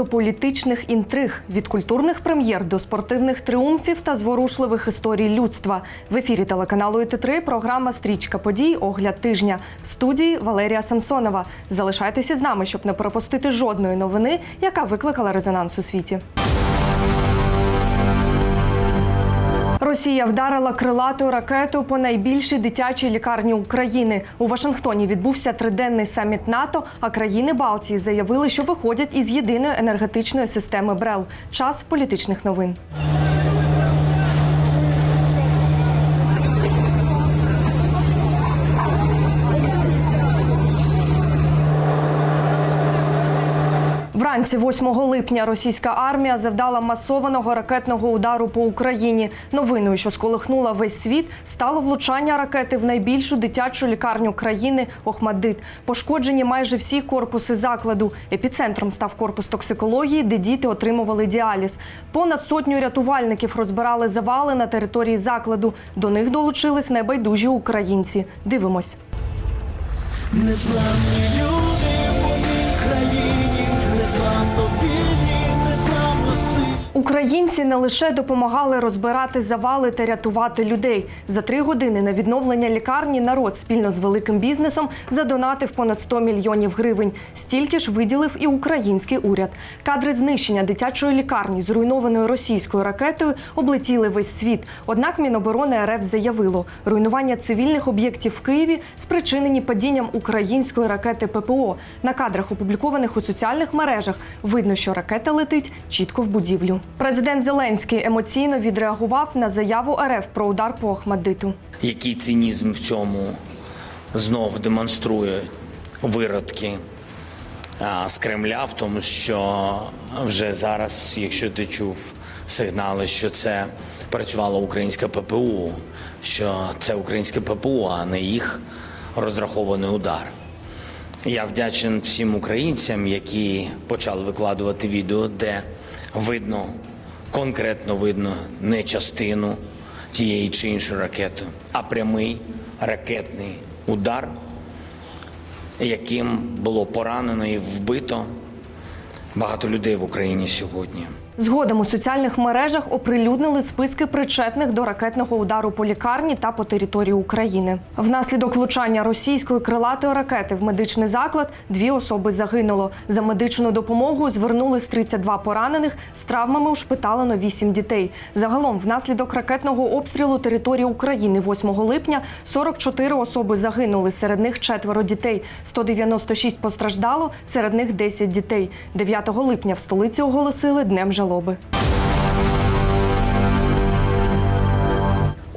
До політичних інтриг, від культурних прем'єр до спортивних тріумфів та зворушливих історій людства. В ефірі телеканалу ІТ3 програма Стрічка подій Огляд тижня в студії Валерія Самсонова. Залишайтеся з нами, щоб не пропустити жодної новини, яка викликала резонанс у світі. Росія вдарила крилату ракету по найбільшій дитячій лікарні України. У Вашингтоні відбувся триденний саміт НАТО. А країни Балтії заявили, що виходять із єдиної енергетичної системи БРЕЛ. Час політичних новин. Вранці 8 липня російська армія завдала масованого ракетного удару по Україні. Новиною, що сколихнула весь світ, стало влучання ракети в найбільшу дитячу лікарню країни Охмадит. Пошкоджені майже всі корпуси закладу. Епіцентром став корпус токсикології, де діти отримували діаліз. Понад сотню рятувальників розбирали завали на території закладу. До них долучились небайдужі українці. Дивимось. Незламні 天 Українці не лише допомагали розбирати завали та рятувати людей. За три години на відновлення лікарні народ спільно з великим бізнесом задонатив понад 100 мільйонів гривень. Стільки ж виділив і український уряд. Кадри знищення дитячої лікарні, зруйнованої російською ракетою, облетіли весь світ. Однак Міноборони РФ заявило, руйнування цивільних об'єктів в Києві спричинені падінням української ракети ППО. На кадрах, опублікованих у соціальних мережах, видно, що ракета летить чітко в будівлю. Президент Зеленський емоційно відреагував на заяву РФ про удар по Охмадиту. Який цинізм в цьому знов демонструє виродки з Кремля, в тому, що вже зараз, якщо ти чув сигнали, що це працювало українське ППУ, що це українське ППУ, а не їх розрахований удар. Я вдячен всім українцям, які почали викладувати відео, де видно, конкретно видно не частину тієї чи іншої ракети, а прямий ракетний удар, яким було поранено і вбито багато людей в Україні сьогодні. Згодом у соціальних мережах оприлюднили списки причетних до ракетного удару по лікарні та по території України. Внаслідок влучання російської крилатої ракети в медичний заклад дві особи загинуло. За медичною допомогою звернулись 32 поранених. З травмами ушпиталено 8 дітей. Загалом, внаслідок ракетного обстрілу території України 8 липня 44 особи загинули. Серед них четверо дітей. 196 постраждало, серед них 10 дітей. 9 липня в столиці оголосили днем жалоби.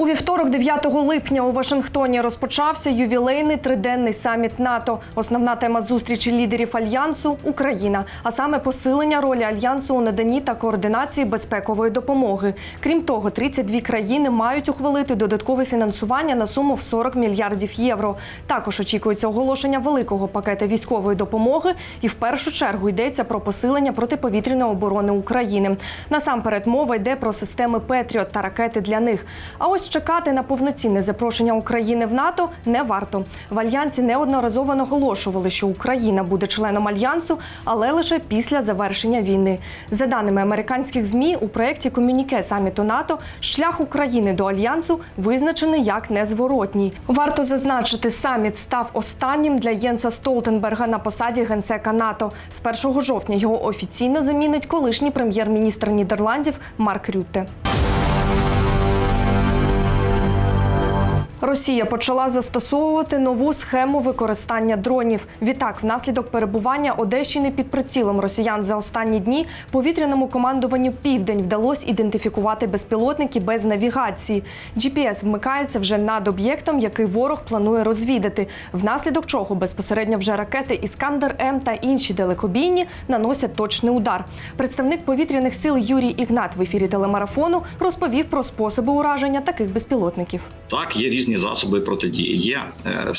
У вівторок, 9 липня, у Вашингтоні розпочався ювілейний триденний саміт НАТО. Основна тема зустрічі лідерів альянсу Україна, а саме посилення ролі альянсу у наданні та координації безпекової допомоги. Крім того, 32 країни мають ухвалити додаткове фінансування на суму в 40 мільярдів євро. Також очікується оголошення великого пакета військової допомоги, і в першу чергу йдеться про посилення протиповітряної оборони України. Насамперед мова йде про системи Петріот та ракети для них. А ось чекати на повноцінне запрошення України в НАТО не варто. В альянсі неодноразово наголошували, що Україна буде членом альянсу, але лише після завершення війни. За даними американських змі, у проєкті комюніке саміту НАТО шлях України до альянсу визначений як незворотній. Варто зазначити, саміт став останнім для Єнса Столтенберга на посаді генсека НАТО. З 1 жовтня його офіційно замінить колишній прем'єр-міністр Нідерландів Марк Рютте. Росія почала застосовувати нову схему використання дронів. Відтак, внаслідок перебування Одещини під прицілом росіян за останні дні повітряному командуванню Південь вдалося ідентифікувати безпілотники без навігації. GPS вмикається вже над об'єктом, який ворог планує розвідати. Внаслідок чого безпосередньо вже ракети Іскандер М та інші далекобійні наносять точний удар. Представник повітряних сил Юрій Ігнат в ефірі телемарафону розповів про способи ураження таких безпілотників. Так, є різні засоби протидії. Є е,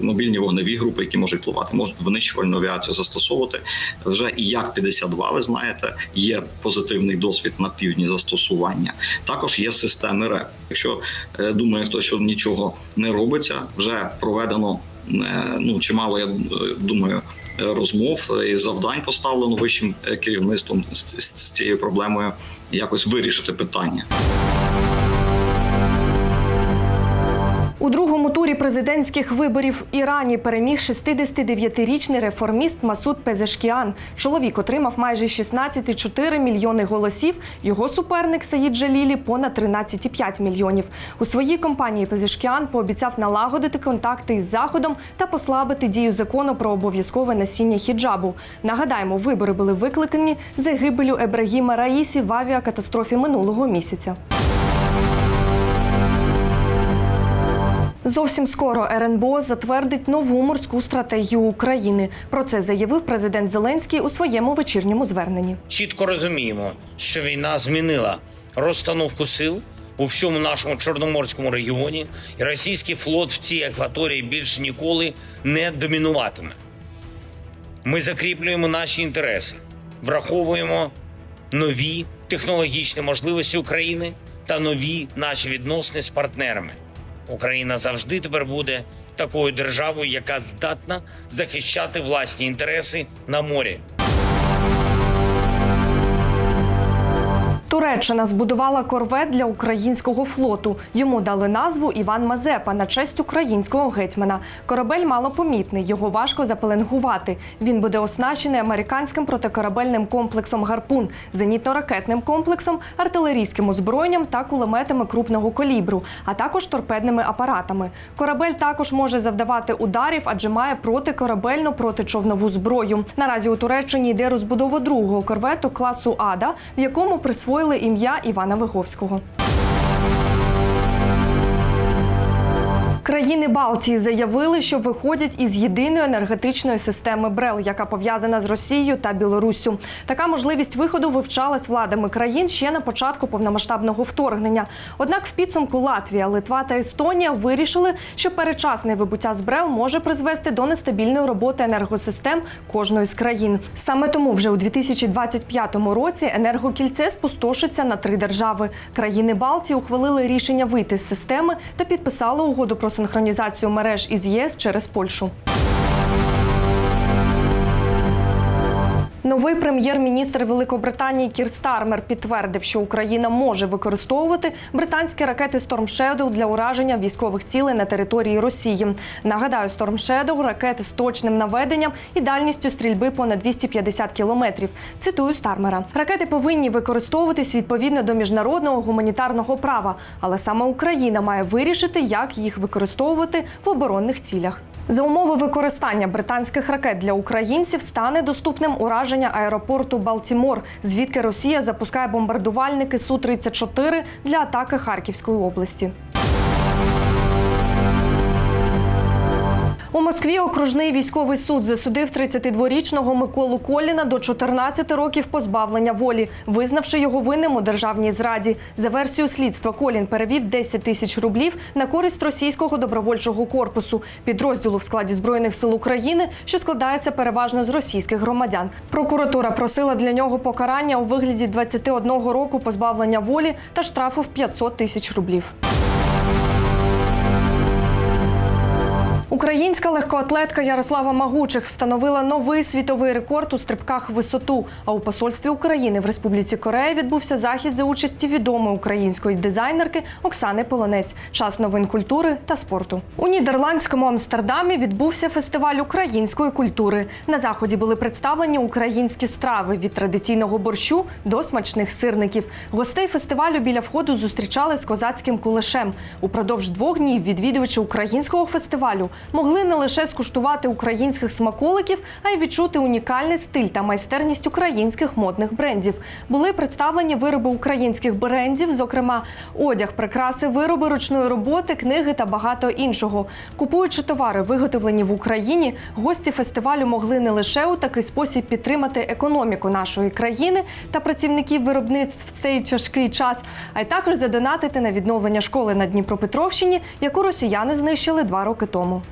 мобільні вогневі групи, які можуть впливати, можуть винищувальну авіацію застосовувати. Вже і як 52 ви знаєте, є позитивний досвід на півдні застосування. Також є системи РЕП. Якщо е, думає хтось, що нічого не робиться, вже проведено. е, Ну чимало я думаю розмов і завдань поставлено вищим керівництвом з цією проблемою якось вирішити питання. У другому турі президентських виборів Ірані переміг 69-річний реформіст Масуд Пезешкіан. Чоловік отримав майже 16,4 мільйони голосів. Його суперник Саїд Джалілі понад 13,5 мільйонів. У своїй кампанії Пезешкіан пообіцяв налагодити контакти із заходом та послабити дію закону про обов'язкове носіння хіджабу. Нагадаємо, вибори були викликані загибелю Ебрагіма Раїсі в авіакатастрофі минулого місяця. Зовсім скоро РНБО затвердить нову морську стратегію України. Про це заявив президент Зеленський у своєму вечірньому зверненні. Чітко розуміємо, що війна змінила розстановку сил у всьому нашому чорноморському регіоні, і російський флот в цій акваторії більше ніколи не домінуватиме. Ми закріплюємо наші інтереси, враховуємо нові технологічні можливості України та нові наші відносини з партнерами. Україна завжди тепер буде такою державою, яка здатна захищати власні інтереси на морі. Туреччина збудувала корвет для українського флоту. Йому дали назву Іван Мазепа на честь українського гетьмана. Корабель малопомітний, його важко запеленгувати. Він буде оснащений американським протикорабельним комплексом Гарпун, зенітно-ракетним комплексом, артилерійським озброєнням та кулеметами крупного калібру, а також торпедними апаратами. Корабель також може завдавати ударів, адже має протикорабельну протичовнову зброю. Наразі у Туреччині йде розбудова другого корвету класу Ада, в якому присвоїли ім'я Івана Виговського. Країни Балтії заявили, що виходять із єдиної енергетичної системи БРЕЛ, яка пов'язана з Росією та Білоруссю. Така можливість виходу вивчалась владами країн ще на початку повномасштабного вторгнення. Однак в підсумку Латвія, Литва та Естонія вирішили, що перечасне вибуття з БРЕЛ може призвести до нестабільної роботи енергосистем кожної з країн. Саме тому вже у 2025 році енергокільце спустошиться на три держави. Країни Балтії ухвалили рішення вийти з системи та підписали угоду про синхронізацію мереж із ЄС через Польщу. Новий прем'єр-міністр Великобританії Кір Стармер підтвердив, що Україна може використовувати британські ракети Storm Shadow для ураження військових цілей на території Росії. Нагадаю, Storm Shadow – ракети з точним наведенням і дальністю стрільби понад 250 кілометрів. Цитую Стармера: ракети повинні використовуватись відповідно до міжнародного гуманітарного права, але саме Україна має вирішити, як їх використовувати в оборонних цілях. За умови використання британських ракет для українців стане доступним ураження аеропорту Балтімор, звідки Росія запускає бомбардувальники Су 34 для атаки Харківської області. У Москві окружний військовий суд засудив 32-річного Миколу Коліна до 14 років позбавлення волі, визнавши його винним у державній зраді. За версією слідства Колін перевів 10 тисяч рублів на користь російського добровольчого корпусу, підрозділу в складі збройних сил України, що складається переважно з російських громадян. Прокуратура просила для нього покарання у вигляді 21 року позбавлення волі та штрафу в 500 тисяч рублів. Українська легкоатлетка Ярослава Магучих встановила новий світовий рекорд у стрибках в висоту. А у посольстві України в Республіці Корея відбувся захід за участі відомої української дизайнерки Оксани Полонець. Час новин культури та спорту. У нідерландському Амстердамі відбувся фестиваль української культури. На заході були представлені українські страви від традиційного борщу до смачних сирників. Гостей фестивалю біля входу зустрічали з козацьким кулешем. Упродовж двох днів відвідувачі українського фестивалю могли не лише скуштувати українських смаколиків, а й відчути унікальний стиль та майстерність українських модних брендів. Були представлені вироби українських брендів, зокрема одяг, прикраси, вироби ручної роботи, книги та багато іншого. Купуючи товари, виготовлені в Україні, гості фестивалю могли не лише у такий спосіб підтримати економіку нашої країни та працівників виробництв в цей тяжкий час, а й також задонатити на відновлення школи на Дніпропетровщині, яку росіяни знищили два роки тому.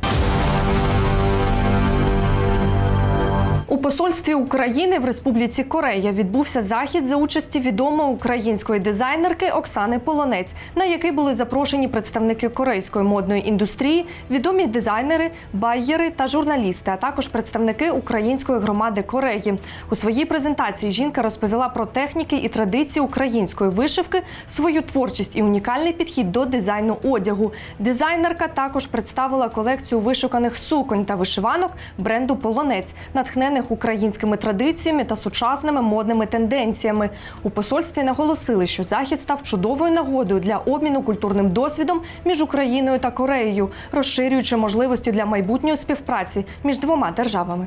Посольстві України в Республіці Корея відбувся захід за участі відомої української дизайнерки Оксани Полонець, на який були запрошені представники корейської модної індустрії, відомі дизайнери, байєри та журналісти, а також представники української громади Кореї. У своїй презентації жінка розповіла про техніки і традиції української вишивки, свою творчість і унікальний підхід до дизайну одягу. Дизайнерка також представила колекцію вишуканих суконь та вишиванок бренду Полонець, натхнених українськими традиціями та сучасними модними тенденціями. У посольстві наголосили, що захід став чудовою нагодою для обміну культурним досвідом між Україною та Кореєю, розширюючи можливості для майбутньої співпраці між двома державами.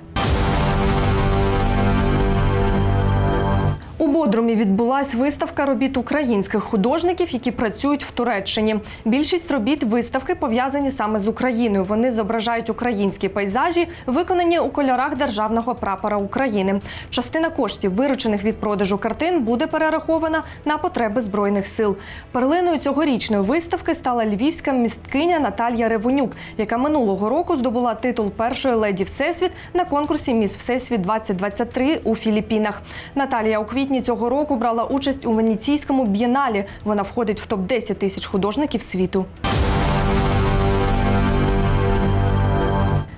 У Бодрумі відбулась виставка робіт українських художників, які працюють в Туреччині. Більшість робіт виставки пов'язані саме з Україною. Вони зображають українські пейзажі, виконані у кольорах державного прапора України. Частина коштів, виручених від продажу картин, буде перерахована на потреби збройних сил. Перлиною цьогорічної виставки стала львівська місткиня Наталія Ревонюк, яка минулого року здобула титул першої леді Всесвіт на конкурсі Міс Всесвіт 2023 у Філіппінах. Наталія у квітні цього року брала участь у венеційському б'єналі. Вона входить в топ 10 тисяч художників світу.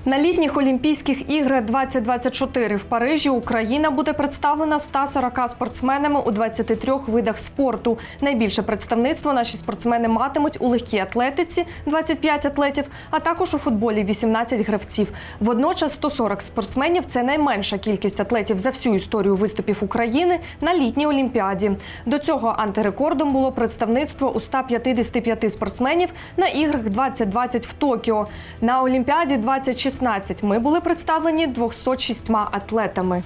На літніх Олімпійських іграх 2024 в Парижі Україна буде представлена 140 спортсменами у 23 видах спорту. Найбільше представництво наші спортсмени матимуть у легкій атлетиці 25 атлетів, а також у футболі 18 гравців. Водночас 140 спортсменів це найменша кількість атлетів за всю історію виступів України на літній олімпіаді. До цього антирекордом було представництво у 155 спортсменів на іграх 2020 в Токіо. На Олімпіаді 2016 ми були представлені 206 атлетами.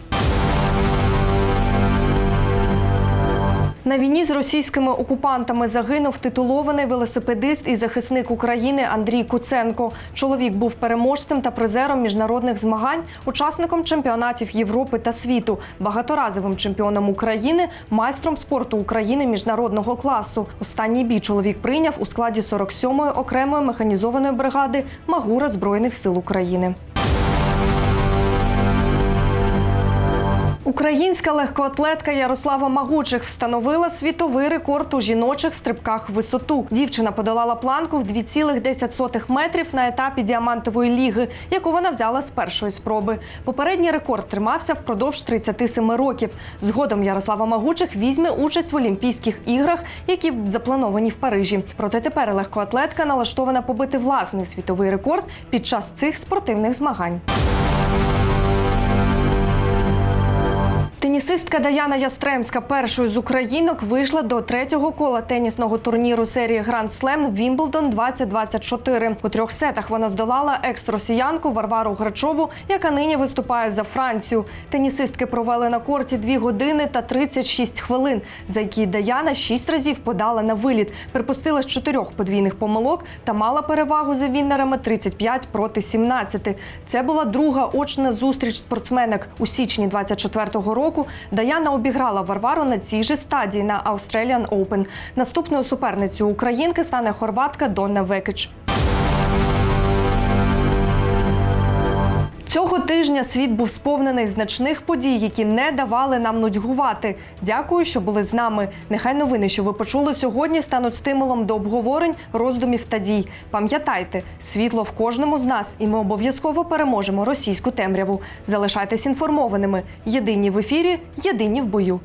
На війні з російськими окупантами загинув титулований велосипедист і захисник України Андрій Куценко. Чоловік був переможцем та призером міжнародних змагань, учасником чемпіонатів Європи та світу, багаторазовим чемпіоном України, майстром спорту України міжнародного класу. Останній бій чоловік прийняв у складі 47-ї окремої механізованої бригади Магура Збройних сил України. Українська легкоатлетка Ярослава Магучих встановила світовий рекорд у жіночих стрибках в висоту. Дівчина подолала планку в 2,10 метрів на етапі діамантової ліги, яку вона взяла з першої спроби. Попередній рекорд тримався впродовж 37 років. Згодом Ярослава Магучих візьме участь в Олімпійських іграх, які заплановані в Парижі. Проте тепер легкоатлетка налаштована побити власний світовий рекорд під час цих спортивних змагань. Тенісистка Даяна Ястремська першою з українок вийшла до третього кола тенісного турніру серії Гранд Слем Вімблдон 2024. У трьох сетах вона здолала екс-росіянку Варвару Грачову, яка нині виступає за Францію. Тенісистки провели на корті 2 години та 36 хвилин, за які Даяна шість разів подала на виліт, припустила з чотирьох подвійних помилок та мала перевагу за віннерами 35 проти 17. Це була друга очна зустріч спортсменок у січні 24-го року. Даяна обіграла Варвару на цій же стадії на Australian Open. Наступною суперницею українки стане хорватка Донна Векич. Цього тижня світ був сповнений значних подій, які не давали нам нудьгувати. Дякую, що були з нами. Нехай новини, що ви почули сьогодні, стануть стимулом до обговорень, роздумів та дій. Пам'ятайте, світло в кожному з нас, і ми обов'язково переможемо російську темряву. Залишайтесь інформованими. Єдині в ефірі, єдині в бою.